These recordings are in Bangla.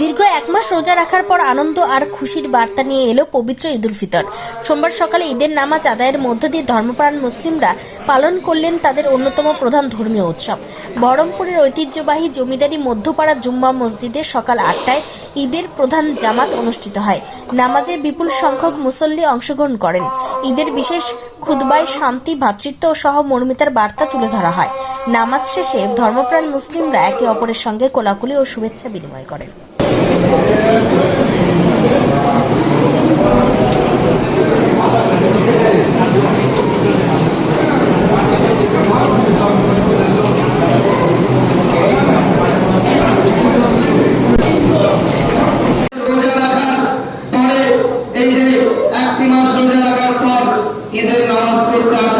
দীর্ঘ এক মাস রোজা রাখার পর আনন্দ আর খুশির বার্তা নিয়ে এলো পবিত্র ঈদ উল ফিতর। সোমবার সকালে ঈদের নামাজ আদায়ের মধ্য দিয়ে ধর্মপ্রাণ মুসলিমরা পালন করলেন তাদের অন্যতম প্রধান ধর্মীয় উৎসব। বহরমপুরের ঐতিহ্যবাহী জমিদারি মধ্যপাড়া জুম্মা মসজিদে সকাল আটটায় ঈদের প্রধান জামাত অনুষ্ঠিত হয়। নামাজে বিপুল সংখ্যক মুসল্লি অংশগ্রহণ করেন। ঈদের বিশেষ খুতবায় শান্তি ভ্রাতৃত্ব সহ মর্মিতার বার্তা তুলে ধরা হয়। নামাজ শেষে ধর্মপ্রাণ মুসলিমরা একে অপরের সঙ্গে কোলাকুলি ও শুভেচ্ছা বিনিময় করেন। এই যে একটি মাস রোজা রাখার পর ঈদের নামাজ পড়তে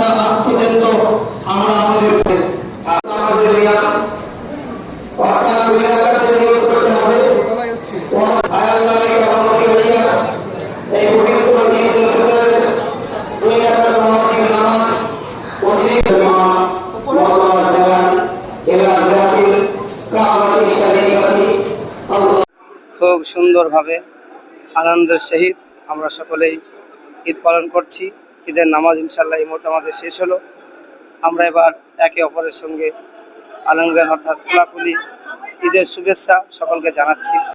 খুব সুন্দরভাবে আনন্দের সহিত আমরা সকলেই ঈদ পালন করছি। ঈদের নামাজ ইনশাল্লাহ এই মুহূর্তে আমাদের শেষ হলো। আমরা এবার একে অপরের সঙ্গে আলঙ্গান অর্থাৎ খোলাখুলি ঈদের শুভেচ্ছা সকলকে জানাচ্ছি।